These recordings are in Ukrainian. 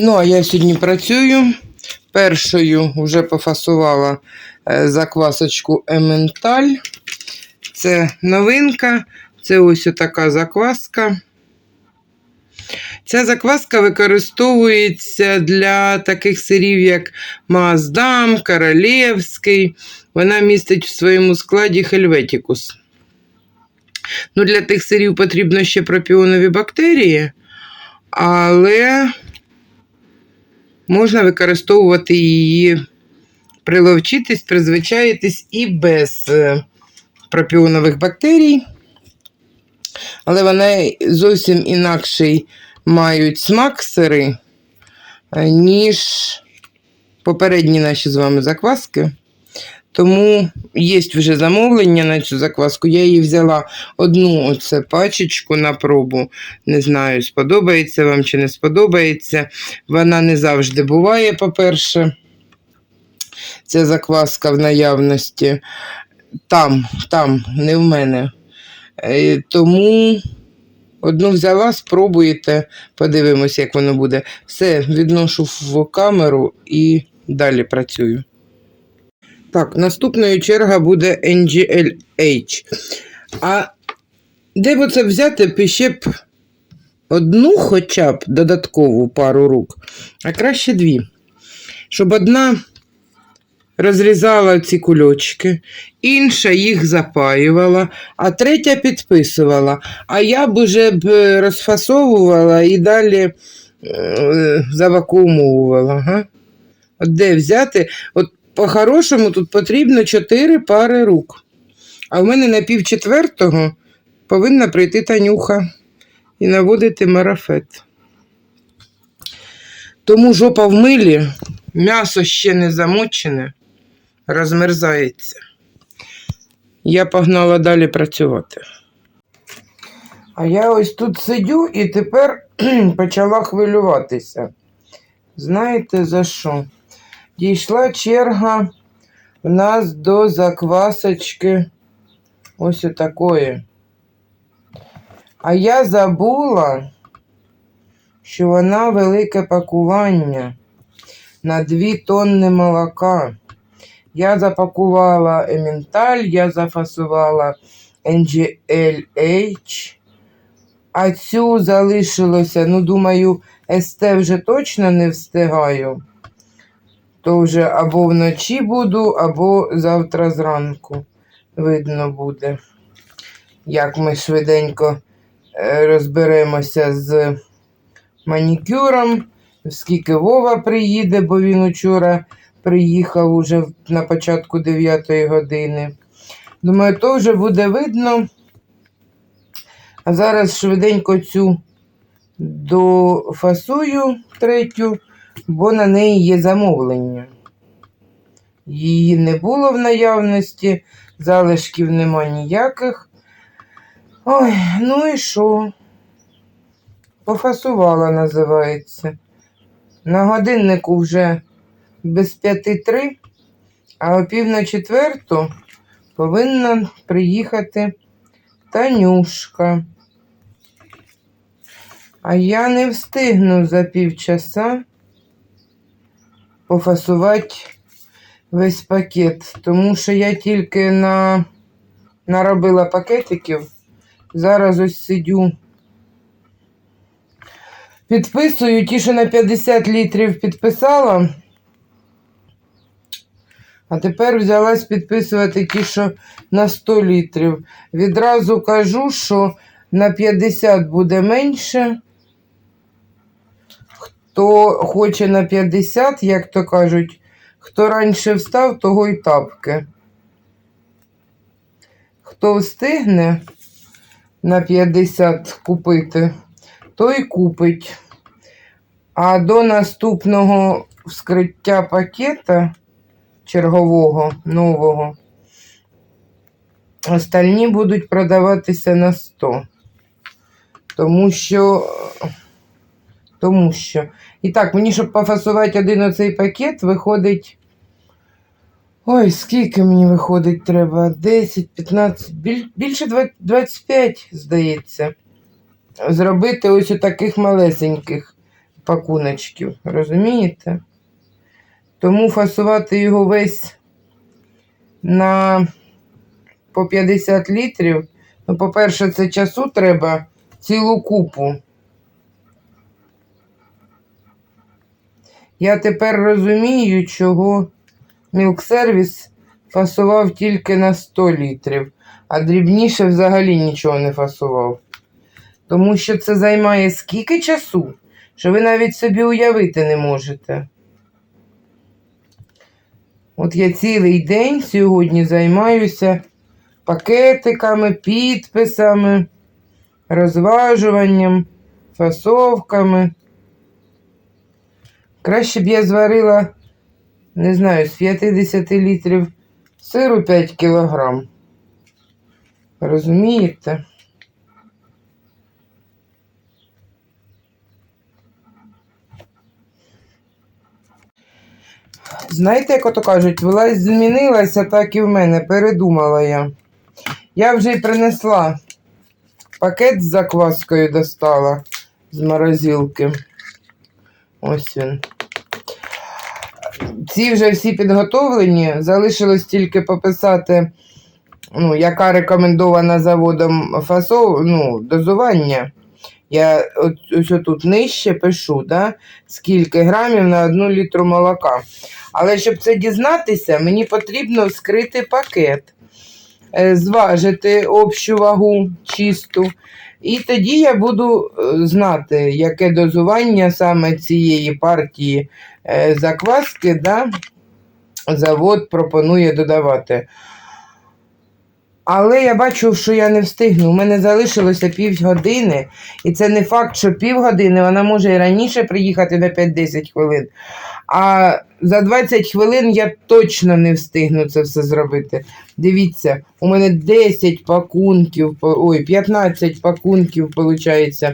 Ну, а я сьогодні працюю. Першою вже пофасувала е, заквасочку Ементаль. Це новинка. Це ось така закваска. Ця закваска використовується для таких сирів, як Маасдам, Королевський. Вона містить в своєму складі хельветікус. Ну, для тих сирів потрібно ще пропіонові бактерії, але можна використовувати її, приловчитись, призвичаїтись і без е, пропіонових бактерій. Але вони зовсім інакший мають смак сири, е, ніж попередні наші з вами закваски. Тому є вже замовлення на цю закваску. Я її взяла одну оце пачечку на пробу. Не знаю, сподобається вам чи не сподобається. Вона не завжди буває, по-перше. Ця закваска в наявності. Там, там, не в мене. Е, Тому одну взяла, спробуєте, подивимось, як воно буде. Все, відношу в камеру і далі працюю. Так, наступною черга буде NGLH. А де б це взяти ще б одну хоча б додаткову пару рук, а краще дві. Щоб одна розрізала ці кульочки, інша їх запаювала, а третя підписувала. А я б уже б розфасовувала і далі е, завакуумовувала. Ага. От де взяти? От по-хорошому тут потрібно 4 пари рук. А в мене на пів четвертого повинна прийти Танюха і наводити марафет. Тому жопа в милі, м'ясо ще не замочене, розмерзається. Я погнала далі працювати. А я ось тут сидю і тепер почала хвилюватися. Знаєте за що? Дійшла черга в нас до заквасочки ось такої. А я забула, що вона велике пакування на 2 тонни молока. Я запакувала ементаль, я зафасувала NGLH, а цю залишилося, ну, думаю, СТ вже точно не встигаю. То вже або вночі буду, або завтра зранку видно буде, як ми швиденько е, розберемося з манікюром, скільки Вова приїде, бо він учора приїхав уже на початку 9 години. Думаю, то вже буде видно. А зараз швиденько цю дофасую третю бо на неї є замовлення. Її не було в наявності, залишків нема ніяких. Ой, ну і що? Пофасувала, називається. На годиннику вже без п'яти три, а о пів на четверту повинна приїхати Танюшка. А я не встигну за півчаса пофасувати весь пакет, тому що я тільки на... наробила пакетиків. Зараз ось сидю. Підписую ті, що на 50 літрів підписала. А тепер взялась підписувати ті, що на 100 літрів. Відразу кажу, що на 50 буде менше. Хто хоче на 50, як то кажуть, хто раніше встав, того й тапки. Хто встигне на 50 купити, той купить. А до наступного вскриття пакета чергового нового, остальні будуть продаватися на 100. Тому що Тому що. І так, мені, щоб пофасувати один оцей пакет, виходить. Ой, скільки мені виходить треба? 10, 15, біль, більше 25, здається. Зробити ось у таких малесеньких пакуночків. Розумієте? Тому фасувати його весь на по 50 літрів. Ну, по-перше, це часу треба цілу купу. Я тепер розумію, чого мілк-сервіс фасував тільки на 100 літрів, а дрібніше взагалі нічого не фасував. Тому що це займає скільки часу, що ви навіть собі уявити не можете. От я цілий день сьогодні займаюся пакетиками, підписами, розважуванням, фасовками. Краще б я зварила, не знаю, з 50 літрів сиру 5 кілограм. Розумієте? Знаєте, як ото кажуть, власть змінилася, так і в мене. Передумала я. Я вже й принесла пакет з закваскою достала з морозилки. Ось він. Ці вже всі підготовлені. Залишилось тільки пописати, ну, яка рекомендована заводом фасов, ну, дозування. Я ось тут нижче пишу, да, скільки грамів на одну літру молока. Але щоб це дізнатися, мені потрібно вскрити пакет, е, зважити общу вагу чисту. І тоді я буду е, знати, яке дозування саме цієї партії е, закваски да, завод пропонує додавати. Але я бачу, що я не встигну. У мене залишилося півгодини, і це не факт, що півгодини вона може і раніше приїхати на 5-10 хвилин. А за 20 хвилин я точно не встигну це все зробити. Дивіться, у мене 10 пакунків, ой, 15 пакунків, виходить,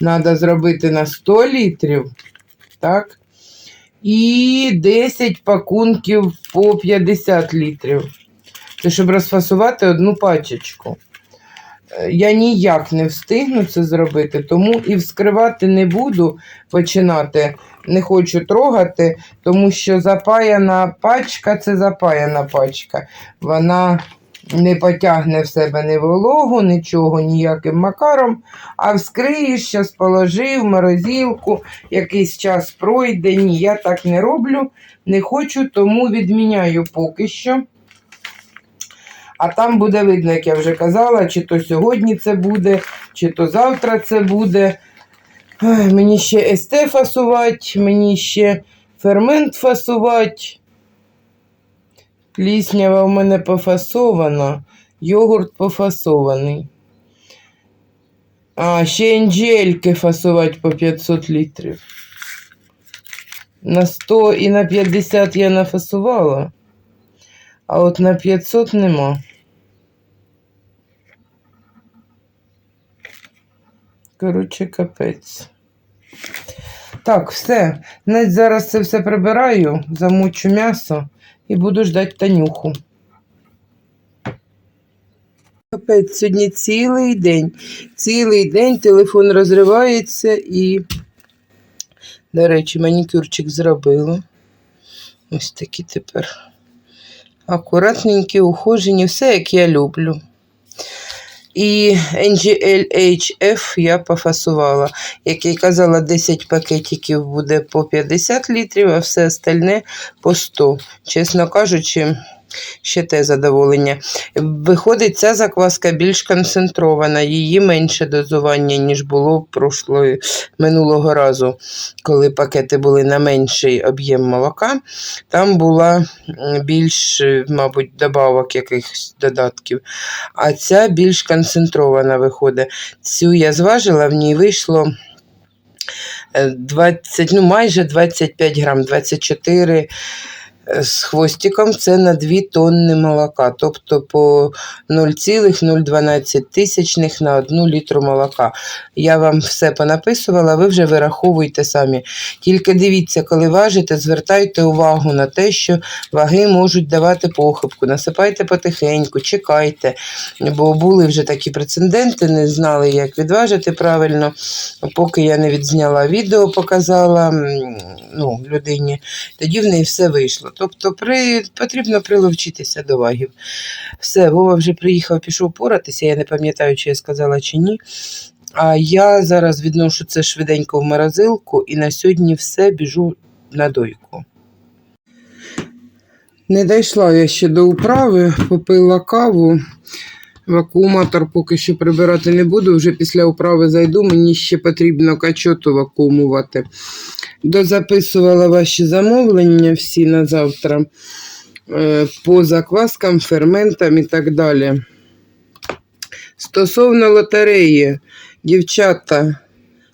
треба зробити на 100 літрів. Так? І 10 пакунків по 50 літрів. Це щоб розфасувати одну пачечку. Е, Я ніяк не встигну це зробити, тому і вскривати не буду починати. Не хочу трогати, тому що запаяна пачка це запаяна пачка. Вона не потягне в себе ні вологу, нічого ніяким макаром. А вскриєш, щас положив в морозилку, якийсь час пройде. Ні, я так не роблю, не хочу, тому відміняю поки що. А там буде видно, як я вже казала, чи то сьогодні це буде, чи то завтра це буде. Мені ще СТ фасувати, мені ще фермент фасувати. Пліснява в мене пофасована, йогурт пофасований. А, ще інжельки фасувати по 500 літрів. На 100 і на 50 я нафасувала, а от на 500 нема. Коротше, капець. Так, все. Навіть зараз це все прибираю, замочу м'ясо і буду ждати Танюху. Капець, сьогодні цілий день. Цілий день телефон розривається і, до речі, манікюрчик зробила. Ось такі тепер. Акуратненькі, ухожені, все як я люблю. І NGLHF я пофасувала. Як я казала, 10 пакетиків буде по 50 літрів, а все остальне по 100. Чесно кажучи, ще те задоволення. Виходить, ця закваска більш концентрована, її менше дозування, ніж було прошлої, минулого разу, коли пакети були на менший об'єм молока. Там була більш, е, мабуть, добавок якихось додатків. А ця більш концентрована виходить. Цю я зважила, в ній вийшло е, 20, ну майже 25 грам, 24 е, з хвостиком це на 2 тонни молока, тобто по 0,012 тисячних на 1 літру молока. Я вам все понаписувала, ви вже вираховуйте самі. Тільки дивіться, коли важите, звертайте увагу на те, що ваги можуть давати похибку. Насипайте потихеньку, чекайте, бо були вже такі прецеденти, не знали, як відважити правильно. Поки я не відзняла відео, показала ну, людині, тоді в неї все вийшло. Тобто при... потрібно приловчитися до вагів. Все, Вова вже приїхав, пішов поратися, я не пам'ятаю, чи я сказала чи ні. А я зараз відношу це швиденько в морозилку і на сьогодні все біжу на дойку. Не дійшла я ще до управи, попила каву. Вакууматор поки що прибирати не буду, вже після управи зайду, мені ще потрібно качоту вакуумувати. Дозаписувала ваші замовлення всі на завтра е, по закваскам, ферментам і так далі. Стосовно лотереї, дівчата,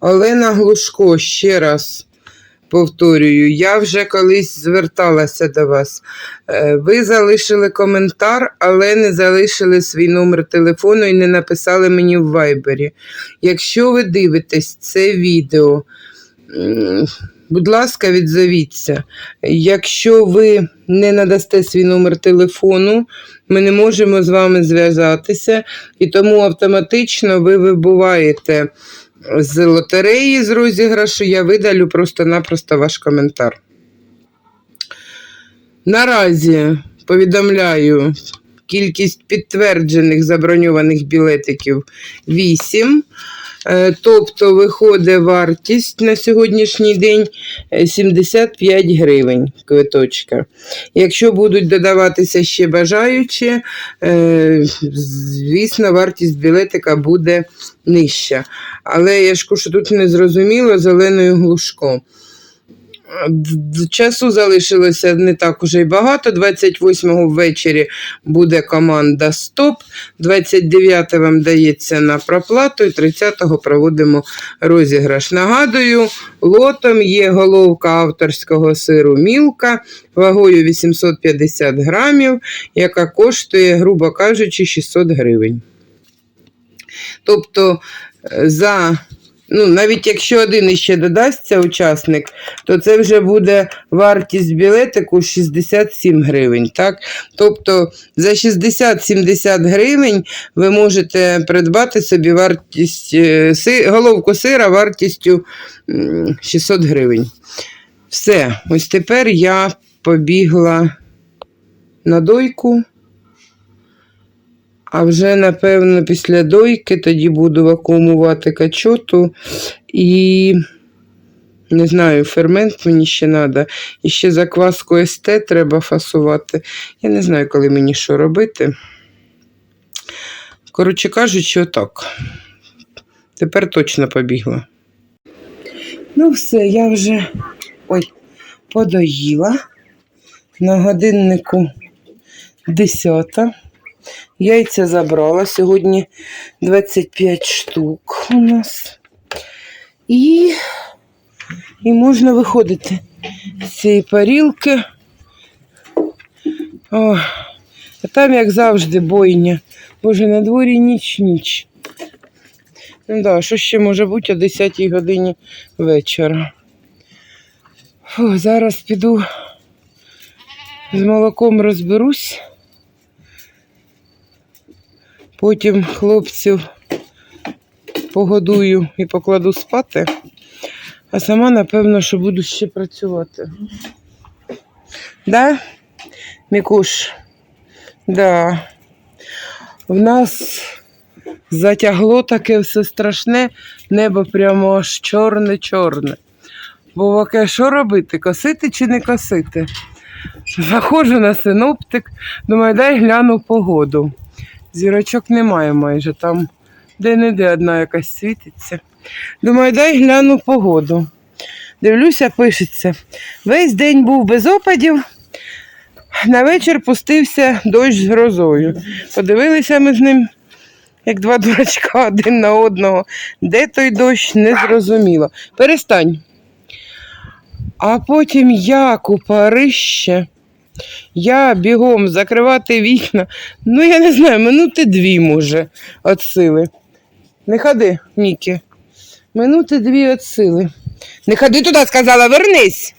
Олена Глушко, ще раз повторюю, я вже колись зверталася до вас. Е, Ви залишили коментар, але не залишили свій номер телефону і не написали мені в вайбері. Якщо ви дивитесь це відео, будь ласка, відзовіться. Якщо ви не надасте свій номер телефону, ми не можемо з вами зв'язатися, і тому автоматично ви вибуваєте з лотереї з розіграшу, я видалю просто-напросто ваш коментар. Наразі повідомляю, кількість підтверджених заброньованих білетиків 8. Е, Тобто виходить вартість на сьогоднішній день е, 75 гривень квиточка. Якщо будуть додаватися ще бажаючі, е, звісно, вартість білетика буде нижча. Але я ж кажу, що тут не зрозуміло зеленою глушком. Часу залишилося не так уже й багато. 28-го ввечері буде команда Стоп. 29 вам дається на проплату, і 30-го проводимо розіграш. Нагадую, лотом є головка авторського сиру Мілка вагою 850 грамів, яка коштує, грубо кажучи, 600 гривень. Тобто, е, за Ну, навіть якщо один іще додасться учасник, то це вже буде вартість білетику 67 гривень. Так? Тобто за 60-70 гривень ви можете придбати собі вартість е, головку сира вартістю 600 гривень. Все, ось тепер я побігла на дойку. А вже, напевно, після дойки тоді буду вакуумувати качоту і не знаю, фермент мені ще треба. І ще закваску СТ треба фасувати. Я не знаю, коли мені що робити. Коротше кажучи, отак. Тепер точно побігла. Ну, все, я вже ой, подоїла. На годиннику 10. Яйця забрала. Сьогодні 25 штук у нас. І, і можна виходити з цієї парілки. О, а там, як завжди, бойня. Боже, на дворі ніч-ніч. Ну да, що ще може бути о 10 годині вечора. Фу, зараз піду з молоком розберусь. Потім хлопців погодую і покладу спати, а сама, напевно, що буду ще працювати. Да, Мікуш? Да. В нас затягло таке все страшне, небо прямо аж чорне-чорне. Бо що робити? Косити чи не косити? Заходжу на синоптик, думаю, дай гляну погоду. Зірочок немає майже там. Де-не-де одна якась світиться. Думаю, дай гляну погоду. Дивлюся, пишеться. Весь день був без опадів. На вечір пустився дощ з грозою. Подивилися ми з ним, як два дурачка один на одного. Де той дощ, не зрозуміло. Перестань. А потім як у парище Я бігом закривати вікна. Ну, я не знаю, минути дві, може, від сили. Не ходи, Мікі. Минути дві від сили. Не ходи туди, сказала, вернись.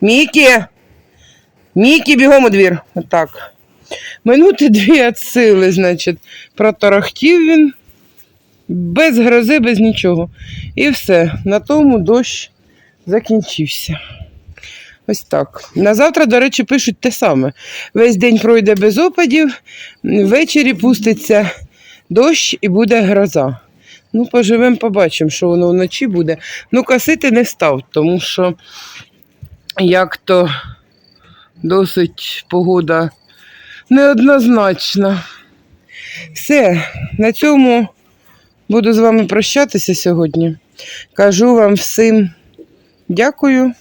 Мікі. Мікі, бігом у двір. Отак. Минути дві від сили, значить, проторохтів він. Без грози, без нічого. І все. На тому дощ закінчився. Ось так. На завтра, до речі, пишуть те саме. Весь день пройде без опадів, ввечері пуститься дощ і буде гроза. Ну, поживемо, побачимо, що воно вночі буде. Ну, косити не став, тому що як то досить погода неоднозначна. Все, на цьому буду з вами прощатися сьогодні. Кажу вам всім дякую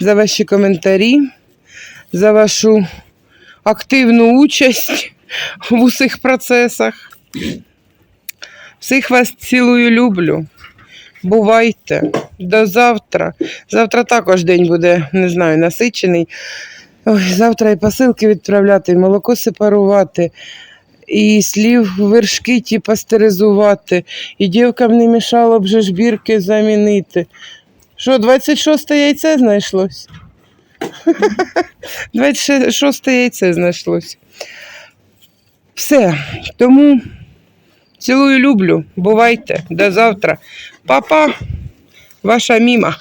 за ваші коментарі, за вашу активну участь в усіх процесах. Всіх вас цілую, люблю. Бувайте. До завтра. Завтра також день буде, не знаю, насичений. Ой, завтра і посилки відправляти, і молоко сепарувати, і слів вершки ті пастеризувати, і дівкам не мішало б же ж бірки замінити. Що, 26 яйце знайшлось? 26 яйце знайшлось. Все. Тому цілую, люблю. Бувайте. До завтра. Папа, ваша міма.